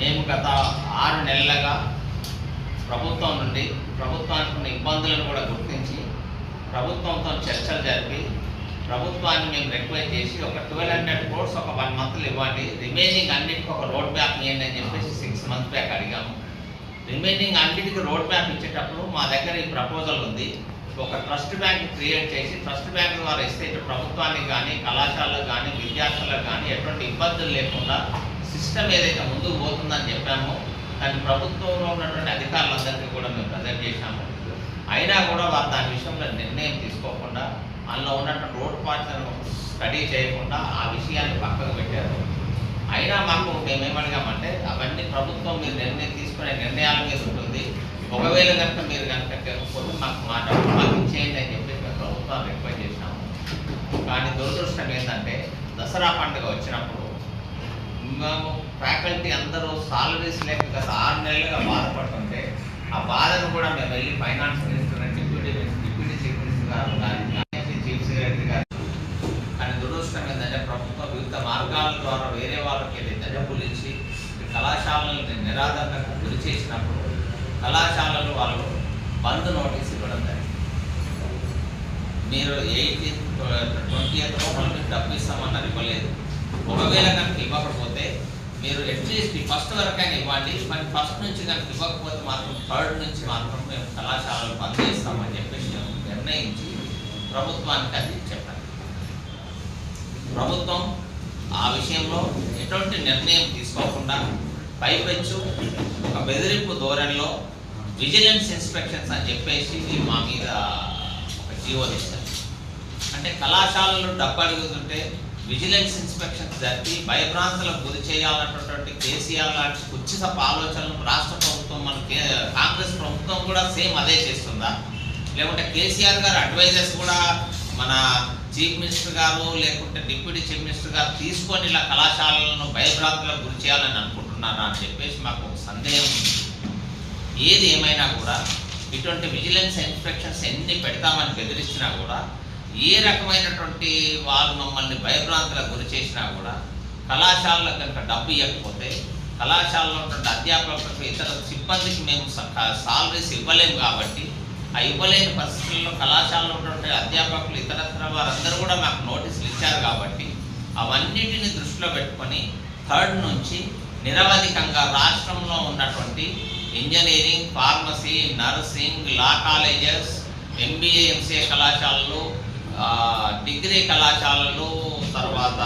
మేము గత ఆరు నెలలుగా ప్రభుత్వం నుండి ప్రభుత్వానికి ఉన్న ఇబ్బందులను కూడా గుర్తించి ప్రభుత్వంతో చర్చలు జరిపి ప్రభుత్వాన్ని మేము రిక్వెస్ట్ చేసి ఒక ట్వెల్వ్ హండ్రెడ్ కోర్స్ ఒక వన్ మంత్లు ఇవ్వండి. రిమైనింగ్ అన్నిటికీ ఒక రోడ్ మ్యాప్ ఇవ్వండి అని చెప్పేసి సిక్స్ మంత్స్ బ్యాక్ అడిగాము. రిమైనింగ్ అన్నిటికీ రోడ్ మ్యాప్ ఇచ్చేటప్పుడు మా దగ్గర ఈ ప్రపోజల్ ఉంది. ఒక ట్రస్ట్ బ్యాంక్ క్రియేట్ చేసి ట్రస్ట్ బ్యాంక్ ద్వారా ఇస్తే ఇటు ప్రభుత్వానికి కానీ కళాశాలకు కానీ విద్యార్థులకు కానీ ఎటువంటి ఇబ్బందులు లేకుండా సిస్టమ్ ఏదైతే ముందుకు పోతుందని చెప్పామో దాన్ని ప్రభుత్వంలో ఉన్నటువంటి అధికారులందరికీ కూడా మేము ప్రజెంట్ చేశాము. అయినా కూడా వారు దాని విషయంలో నిర్ణయం తీసుకోకుండా అందులో ఉన్నటువంటి రోడ్ పాయింట్లను స్టడీ చేయకుండా ఆ విషయాన్ని పక్కకు పెట్టారు. అయినా మాకు మేమేమడిగామంటే అవన్నీ ప్రభుత్వం మీరు నిర్ణయం తీసుకునే నిర్ణయాల మీద ఉంటుంది. ఒకవేళ కనుక మీరు కనుక తెలుసుకొని మాకు మాట మాకు ఇచ్చేయండి అని చెప్పి మేము ప్రభుత్వం రిక్వెస్ట్ చేసినాము కానీ దురదృష్టం ఏంటంటే దసరా పండుగ వచ్చినప్పుడు మేము ఫ్యాకల్టీ అందరూ సాలరీస్ లేక గత ఆరు నెలలుగా బాధపడుతుంటే ఆ బాధను కూడా మేము వెళ్ళి finance minister deputy deputy chief minister గారు కానీ చీఫ్ సెక్రటరీ గారు కానీ దురదృష్టం ఏంటంటే ప్రభుత్వం వివిధ మార్గాల ద్వారా వేరే వాళ్ళకి వెళ్ళి డబ్బులు ఇచ్చి ఈ కళాశాలలను గురి చేసినప్పుడు కళాశాలలు వాళ్ళు బంద్ నోటీస్ ఇవ్వడం జరిగింది. మీరు ఎయిటీన్త్ ట్వంటీ ఎయిత్ లోపల మీకు డబ్బు ఇస్తామన్నారు ఇవ్వలేదు. ఒకవేళ కనుక ఇవ్వకపోతే మీరు అట్లీస్ట్ ఫస్ట్ ఫస్ట్ వరకైనా ఇవ్వండి. మరి ఫస్ట్ నుంచి కనుక ఇవ్వకపోతే మాత్రం థర్డ్ నుంచి మాత్రం మేము కళాశాలలు బంద్ చేస్తామని చెప్పేసి మేము నిర్ణయించి ప్రభుత్వానికి అది చెప్పాలి. ప్రభుత్వం ఆ విషయంలో ఎటువంటి నిర్ణయం తీసుకోకుండా పైపెచ్చు ఒక బెదిరింపు ధోరణిలో విజిలెన్స్ ఇన్స్పెక్షన్స్ అని చెప్పేసి మా మీద ఒక జీవో తెచ్చారు అంటే కళాశాలలు డబ్బు అడుగుతుంటే విజిలెన్స్ ఇన్స్పెక్షన్స్ జరిపి భయభ్రాంతులకు గురి చేయాలన్నటువంటి కేసీఆర్ లాంటి కుచ్చిత ఆలోచనలు రాష్ట్ర ప్రభుత్వం మన కే- కాంగ్రెస్ ప్రభుత్వం కూడా సేమ్ అదే చేస్తుందా? లేకుంటే కేసీఆర్ గారు అడ్వైజర్స్ కూడా మన చీఫ్ మినిస్టర్ గారు లేకుంటే డిప్యూటీ చీఫ్ మినిస్టర్ గారు తీసుకొని ఇలా కళాశాలలను భయభ్రాంతులకు గురి చేయాలని అనుకుంటున్నారా అని చెప్పేసి మాకు ఒక సందేహం ఉంది. ఏది ఏమైనా కూడా ఇటువంటి విజిలెన్స్ ఇన్స్పెక్షన్స్ ఎన్ని పెడతామని బెదిరిస్తున్నా కూడా ఏ రకమైనటువంటి వాళ్ళు మమ్మల్ని భయభ్రాంతులకు గురి చేసినా కూడా కళాశాలలో కనుక డబ్బు ఇవ్వకపోతే కళాశాలలో ఉన్నటువంటి అధ్యాపకులకు ఇతర సిబ్బందికి మేము సాలరీస్ ఇవ్వలేము కాబట్టి ఆ ఇవ్వలేని పరిస్థితుల్లో కళాశాలలో ఉన్నటువంటి అధ్యాపకులు ఇతరత్ర వారందరూ కూడా మాకు నోటీసులు ఇచ్చారు కాబట్టి అవన్నిటిని దృష్టిలో పెట్టుకొని థర్డ్ నుంచి నిరవధికంగా రాష్ట్రంలో ఉన్నటువంటి engineering pharmacy nursing law colleges MBA MCA కళాశాలలు డిగ్రీ కళాశాలలు తర్వాత